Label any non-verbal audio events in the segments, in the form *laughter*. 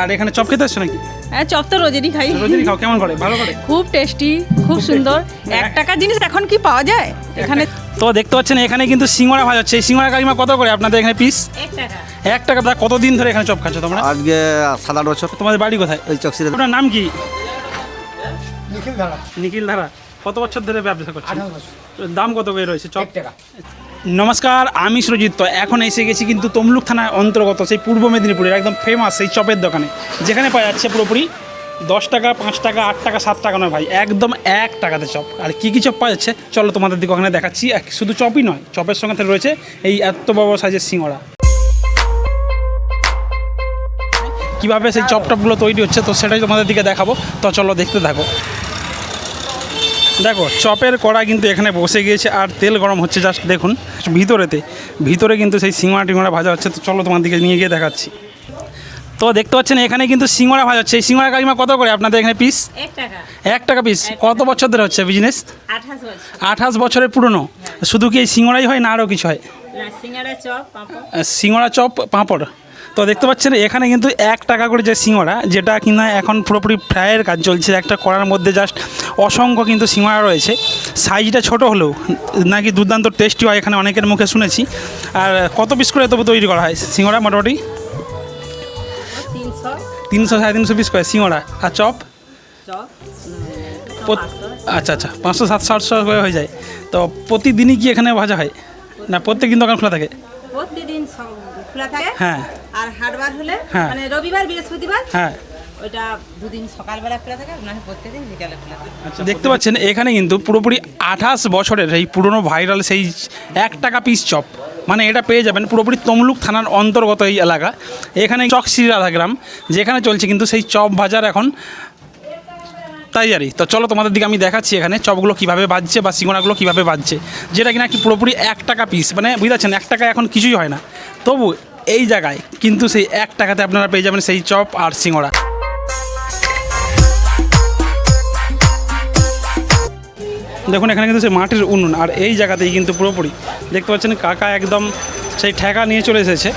আর এখানে চপ খেতে আসছো নাকি? হ্যাঁ চপ তো রোজেরই খাই। রোজেরই খাও কেমন করে? ভালো করে? খুব টেস্টি খুব সুন্দর। *laughs* এক টাকার জিনিস এখন কি পাওয়া যায়? এখানে তো দেখতে পাচ্ছেন এখানে কিন্তু সিঙ্গড়া ভাজা হচ্ছে। এই সিঙ্গড়া কাকিমা কত করে আপনাদের এখানে পিস এক টাকা। এক টাকা প্রায় কতদিন ধরে এখানে চপ খাচ্ছ তোমরা? আজকে সাত আট বছর। তোমাদের বাড়ি কোথায়? ওই চকসিরে আপনার নাম কি? নিখিল ধারা কত বছর ধরে ব্যবসা করছেন? দাম কত করে রয়েছে চপ? নমস্কার আমি সুরজিৎ তো এখন এসে গেছি কিন্তু তমলুক থানার অন্তর্গত সেই পূর্ব মেদিনীপুরের একদম ফেমাস সেই চপের দোকানে। যেখানে পাওয়া যাচ্ছে পুরোপুরি দশ টাকা পাঁচ টাকা আট টাকা সাত টাকা নয় ভাই একদম এক টাকাতে চপ। আর কী কী চপ পাওয়া যাচ্ছে চলো তোমাদের দিকে ওখানে দেখাচ্ছি। শুধু চপই নয় চপের সঙ্গে রয়েছে এই এত বড় সাইজের সিঙ্গড়া। কীভাবে সেই চপ টপগুলো তৈরি হচ্ছে তো সেটাই তোমাদের দিকে দেখাবো। তো চলো দেখতে থাকো। দেখো চপের কড়া কিন্তু এখানে বসে গিয়েছে আর তেল গরম হচ্ছে জাস্ট দেখুন ভিতরেতে ভিতরে কিন্তু সেই সিঙ্গড়া টিঙ্গড়া ভাজা হচ্ছে তো চলো তোমার দিকে নিয়ে গিয়ে দেখাচ্ছি। তো দেখতে পাচ্ছেন এখানে কিন্তু সিঙ্গড়া ভাজা হচ্ছে এই সিঙ্গড়া কাকিমা কত করে আপনাদের এখানে পিস এক টাকা। পিস কত বছর ধরে হচ্ছে বিজনেস আঠাশ বছরের পুরনো। শুধু কি এই সিঙ্গড়াই হয় না আরও কিছু হয়? না চপ পাঁপড়। সিঙ্গড়া চপ পাঁপড়। তো দেখতে পাচ্ছেন এখানে কিন্তু এক টাকা করে যে সিঙ্গড়া যেটা কিনা এখন পুরোপুরি ফ্রাইয়ের কাজ চলছে একটা কড়ার মধ্যে জাস্ট অসংখ্য কিন্তু সিঙ্গড়া রয়েছে। সাইজটা ছোট হলেও নাকি দুর্দান্ত টেস্টি হয় এখানে অনেকের মুখে শুনেছি। আর কত পিস করে তবু তৈরি করা হয় সিঙ্গড়া মোটামুটি? তিনশো। সাড়ে তিনশো পিস করে সিঙ্গড়া আর চপ? চপ আচ্ছা আচ্ছা পাঁচশো সাতশো আটশো করে হয়ে যায়। তো প্রতিদিনই কি এখানে ভাজা হয়? না প্রত্যেক দিন দোকান খোলা থাকে। প্রতিদিন খোলা থাকে। হ্যাঁ। আর হাটবার হলে হ্যাঁ। মানে রবিবার বৃহস্পতিবার হ্যাঁ। ওইটা দুদিন সকালবেলা খোলা থাকে না প্রত্যেকদিন বিকালে খোলা থাকে। আচ্ছা দেখতে পাচ্ছেন এখানে কিন্তু পুরোপুরি আঠাশ বছরের এই পুরনো ভাইরাল সেই এক টাকা পিস চপ। মানে এটা পেয়ে যাবেন পুরোপুরি তমলুক থানার অন্তর্গত এই এলাকা। এখানে চকশ্রী রাধাগ্রাম যেখানে চলছে কিন্তু সেই চপ বাজার এখন তাই জানি তো চলো তোমাদের দিকে আমি দেখাচ্ছি এখানে চপগুলো কীভাবে বাজছে বা সিঙ্গড়াগুলো কীভাবে বাজছে। যেটা কিনা কি পুরোপুরি এক টাকা পিস মানে বুঝতে পারছেন, এক টাকা এখন কিছুই হয় না। তবু এই জায়গায় কিন্তু সেই এক টাকাতে আপনারা পেয়ে যাবেন সেই চপ আর সিঙ্গড়া। দেখুন, এখানে কিন্তু সেই মাটির উনুন, আর এই জায়গাতেই কিন্তু পুরোপুরি। দেখতে পাচ্ছেন, কাকা একদম সেই ঠেকা নিয়ে চলে এসেছে।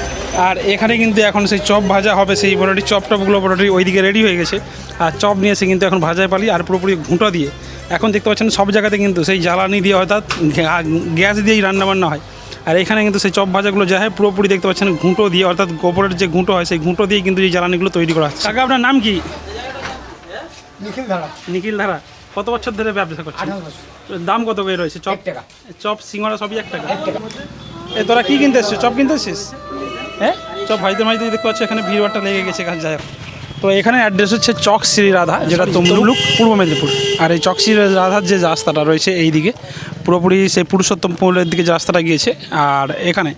আর এখানে কিন্তু এখন সেই চপ ভাজা হবে সেই মোটামুটি চপ টপগুলো মোটামুটি ওইদিকে রেডি হয়ে গেছে। আর চপ নিয়ে এসে কিন্তু এখন ভাজায় পালি আর পুরোপুরি ঘুঁটো দিয়ে। এখন দেখতে পাচ্ছেন সব জায়গাতে কিন্তু সেই জ্বালানি দিয়ে অর্থাৎ গ্যাস দিয়েই রান্নাবান্না হয়। আর এখানে কিন্তু সেই চপ ভাজাগুলো যা হয় পুরোপুরি দেখতে পাচ্ছেন ঘুঁটো দিয়ে অর্থাৎ গোবরের যে ঘুঁটো হয় সেই ঘুঁটো দিয়ে কিন্তু এই জ্বালানিগুলো তৈরি করা হচ্ছে। কাকা আপনার নাম কি? নিখিল ধারা। নিখিল ধারা। কত বছর ধরে ব্যবসা করছেন? দাম কত করে রয়েছে? চপ। চপ সিঙ্গড়া সবই এক টাকা। এ তোরা কি কিনতে এসছিস? চপ কিনতে এসছিস? হ্যাঁ? চপ ভাইদের মাঝে দেখতে পাচ্ছ এখানে ভিড়ভাড়টা লেগে গেছে এখানে যাই তো এখানে অ্যাড্রেস হচ্ছে চক শ্রী রাধা যেটা তমলুক পূর্ব মেদিনীপুর। আর এই চক শ্রী রাধার যে রাস্তাটা রয়েছে এই দিকে পুরোপুরি সেই পুরুষোত্তম পুরুষোত্তমপুরের দিকে যে রাস্তাটা গিয়েছে আর এখানে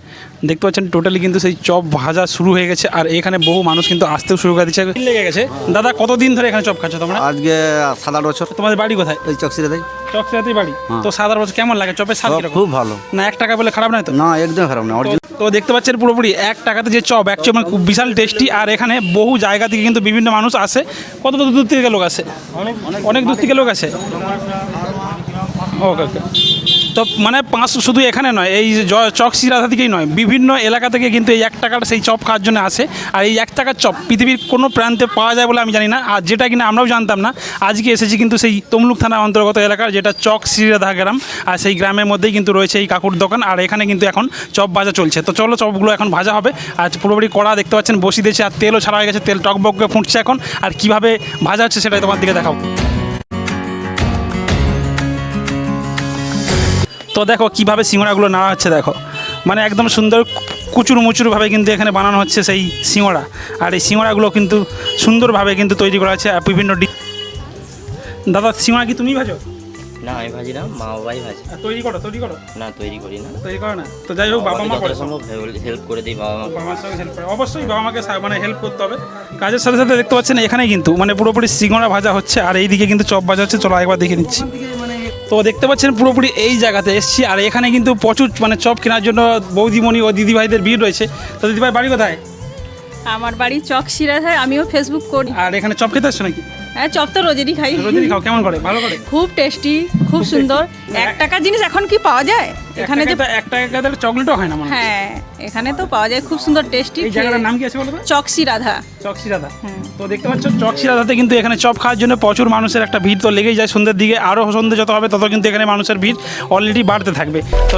দেখতে পাচ্ছেন টোটালি কিন্তু সেই চপ ভাজা শুরু হয়ে গেছে আর এখানে বহু মানুষ কিন্তু আসতেও শুরু করে দিচ্ছে। লেগে গেছে। দাদা কতদিন ধরে এখানে চপ খাচ্ছ তোমরা? আজকে সাত আট বছর। তোমাদের বাড়ি কোথায়? ওই চকসিরে তাই চক শ্রীরাতেই বাড়ি তো সাধারণ বছর কেমন লাগে? চপের স্বাদ খুব ভালো। না এক টাকা বলে খারাপ নয় তো? না একদম খারাপ না অরিজিনাল তো দেখতে পাচ্ছেন পুরোপুরি এক টাকাতে যে চপ অ্যাকচুয়ালি মানে খুব বিশাল টেস্টি আর এখানে বহু জায়গা থেকে কিন্তু বিভিন্ন মানুষ আসে। কত দূর দূর থেকে লোক আসে? অনেক দূর থেকে লোক আসে? ওকে ওকে। তো মানে পাঁচ শুধু এখানে নয়, এই চক সিরাধা থেকেই নয়, বিভিন্ন এলাকা থেকে কিন্তু এই এক টাকার সেই চপ খাওয়ার জন্য আসে। আর এই এক টাকার চপ পৃথিবীর কোনো প্রান্তে পাওয়া যায় বলে আমি জানি না। আর যেটা কিনা আমরাও জানতাম না, আজকে এসেছি কিন্তু সেই তমলুক থানা অন্তর্গত এলাকার যেটা চক শ্রীরাধা গ্রাম। আর সেই গ্রামের মধ্যেই কিন্তু রয়েছে এই কাকুর দোকান, আর এখানে কিন্তু এখন চপ ভাজা চলছে। তো চলো চপগুলো এখন ভাজা হবে। আর পুরোপুরি কড়া দেখতে পাচ্ছেন বসি দিয়েছে, আর তেলও ছাড়া হয়ে গেছে, তেল টকবক ফুটছে এখন। আর কীভাবে ভাজা হচ্ছে সেটাই তোমার দিকে দেখাবো। তো দেখো কীভাবে সিঙ্গড়াগুলো নেওয়া হচ্ছে দেখো। মানে একদম সুন্দর কুচুর মুচুরভাবে কিন্তু এখানে বানানো হচ্ছে সেই সিঙ্গড়া আর এই সিঙ্গড়াগুলো কিন্তু সুন্দরভাবে কিন্তু তৈরি করা হচ্ছে আর বিভিন্ন ডি দাদা সিঙ্গড়া কি তুমি ভাজো? না আমি ভাজি না মা বাবাই ভাজি। আর তৈরি করো তৈরি করো। না তৈরি করি না। তৈরি করো না। তো যাই হোক বাবা মা করে সম্ভব হেল্প করে দিই বাবা মা। বাবা মার সঙ্গে হেল্প করে। অবশ্যই বাবা মাকে মানে হেল্প করতে হবে। কাজের সাথে সাথে দেখতে পাচ্ছেন এখানে কিন্তু মানে পুরোপুরি সিঙ্গড়া ভাজা হচ্ছে আর এইদিকে কিন্তু চপ ভাজা হচ্ছে। চলো একবার দেখে নিচ্ছি। তো দেখতে পাচ্ছেন পুরোপুরি এই জায়গাতে এসছি। আর এখানে কিন্তু প্রচুর মানে চপ কেনার জন্য বৌদিমণি ও দিদিভাইদের ভিড় রয়েছে। তো দিদিভাই বাড়ি কোথায়? আমার বাড়ি চক সিরাধায় আমিও ফেসবুক করি। আর এখানে চপ খেতে আসছো নাকি? হ্যাঁ চপ তো রোজেরই খাই। রোজেরই খাও কেমন করে? ভালো করে? খুব টেস্টি খুব সুন্দর। *laughs* এক টাকা জিনিস এখন কি পাওয়া যায়? এখানে যে এক টাকা চকলেটও হয় না মনে হ্যাঁ? এখানে তো পাওয়া যায় খুব সুন্দর টেস্টি এই জায়গাটার নাম কি আছে বলো তো? চকসি রাধা। চকসি রাধা। হুম। তো দেখতে পাচ্ছ চকসি রাধাতে কিন্তু এখানে চপ খাওয়ার জন্য প্রচুর মানুষের একটা ভিড় তো লেগেই যায়। সন্ধ্যের দিকে আরও সন্ধ্যে যত হবে তত কিন্তু এখানে মানুষের ভিড় অলরেডি বাড়তে থাকবে। তো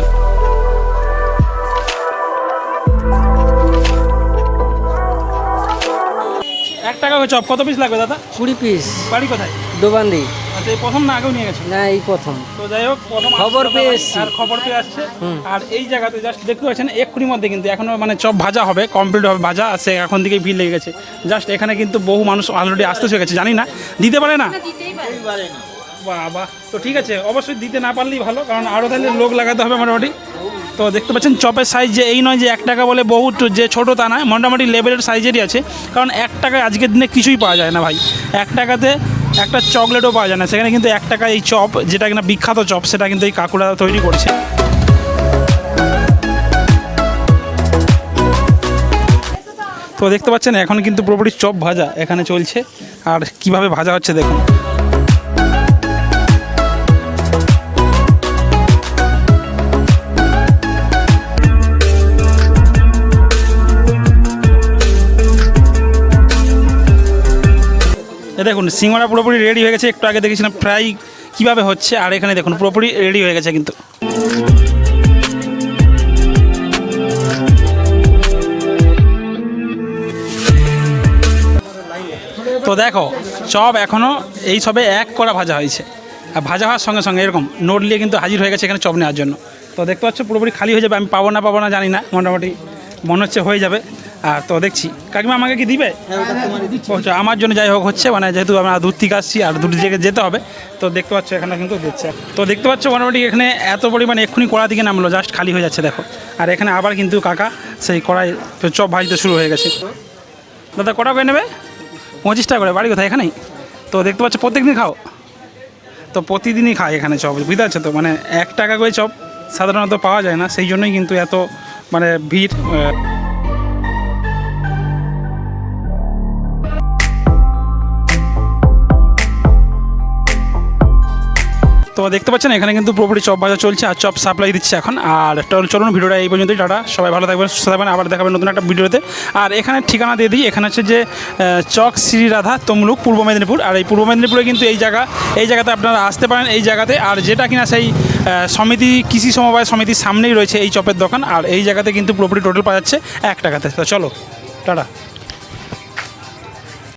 এক টাকা চপ কত পিস লাগবে দাদা? কুড়ি পিস বাড়ি কোথায়? দোবান্দি। আচ্ছা এই প্রথম না আগেও নিয়ে গেছো না এই প্রথম। তো যাই হোক প্রথম খবর পেয়ে আর খবর পেয়ে আসছে। আর এই জায়গাতে জাস্ট দেখতে পাচ্ছেন মধ্যে কিন্তু এখনও মানে চপ ভাজা হবে কমপ্লিট হবে ভাজা আছে এখন ভিড় লেগে গেছে। জাস্ট এখানে কিন্তু বহু মানুষ অলরেডি আসতে গেছে জানি না। দিতে পারে না? বাবা তো ঠিক আছে অবশ্যই দিতে না পারলেই ভালো কারণ আরও তাহলে লোক লাগাতে হবে মোটামুটি। তো দেখতে পাচ্ছেন চপের সাইজ যে এই নয় যে এক টাকা বলে বহুত যে ছোটো তা নয় মোটামুটি লেভেলের সাইজেরই আছে। কারণ এক টাকায় আজকের দিনে কিছুই পাওয়া যায় না ভাই। এক টাকাতে একটা চকলেটও পাওয়া যায় না। সেখানে কিন্তু এক টাকা এই চপ, যেটা কিনা বিখ্যাত চপ, সেটা কিন্তু এই কাকুরা তৈরি করছে। তো দেখতে পাচ্ছেন, এখন কিন্তু পুরোপুরি চপ ভাজা এখানে চলছে। আর কীভাবে ভাজা হচ্ছে দেখুন। দেখুন সিঙ্গড়া পুরোপুরি রেডি হয়ে গেছে। একটু আগে দেখেছিলাম ফ্রাই কীভাবে হচ্ছে, আর এখানে দেখুন, পুরোপুরি রেডি হয়ে গেছে কিন্তু। তো দেখো, চপ এখনও এই সবে এক করা ভাজা হয়েছে। আর ভাজা হওয়ার সঙ্গে সঙ্গে এরকম নোট নিয়ে কিন্তু হাজির হয়ে গেছে এখানে চপ নেওয়ার জন্য। তো দেখতে পাচ্ছ পুরোপুরি খালি হয়ে যাবে, আমি পাবো না পাবো না জানি না, মোটামুটি মনে হচ্ছে হয়ে যাবে। আর তো দেখছি। কাকিমা আমাকে কি দিবে? বলছো, আমার জন্য যাই হোক হচ্ছে মানে যেহেতু আমরা দূর থেকে আসছি আর দূর থেকে যেতে হবে তো দেখতে পাচ্ছ এখানে কিন্তু দিচ্ছে। তো দেখতে পাচ্ছ মোটামুটি এখানে এত পরিমাণে এক্ষুনি কড়া দিকে নামলো জাস্ট খালি হয়ে যাচ্ছে দেখো। আর এখানে আবার কিন্তু কাকা সেই কড়াই চপ ভাজতে শুরু হয়ে গেছে। দাদা কটা করে নেবে? পঁচিশ টাকা করে বাড়ি কোথায় এখানেই? তো দেখতে পাচ্ছ প্রত্যেকদিন খাও। তো প্রতিদিনই খায় এখানে চপ বুঝতে পারছ তো? মানে এক টাকা করে চপ সাধারণত পাওয়া যায় না সেই জন্যই কিন্তু এত মানে ভিড় তো দেখতে পাচ্ছেন, এখানে কিন্তু পুরোপুরি চপ ভাজা চলছে আর চপ সাপ্লাই দিচ্ছে এখন। আর চল- চলুন ভিডিওটা এই পর্যন্তই, টাটা। সবাই ভালো থাকবেন, সুস্থ থাকবেন। আবার দেখাবেন নতুন একটা ভিডিওতে। আর এখানে ঠিকানা দিয়ে দিই, এখানে হচ্ছে যে চক শ্রীরাধা তমলুক, পূর্ব মেদিনীপুর। আর এই পূর্ব মেদিনীপুরে কিন্তু এই জায়গা, এই জায়গাতে আপনারা আসতে পারেন এই জায়গাতে। আর যেটা কিনা সেই সমিতি, কৃষি সমবায় সমিতির সামনেই রয়েছে এই চপের দোকান। আর এই জায়গাতে কিন্তু পুরোপুরি টোটাল পাওয়া যাচ্ছে এক টাকাতে। তো চলো, টাটা।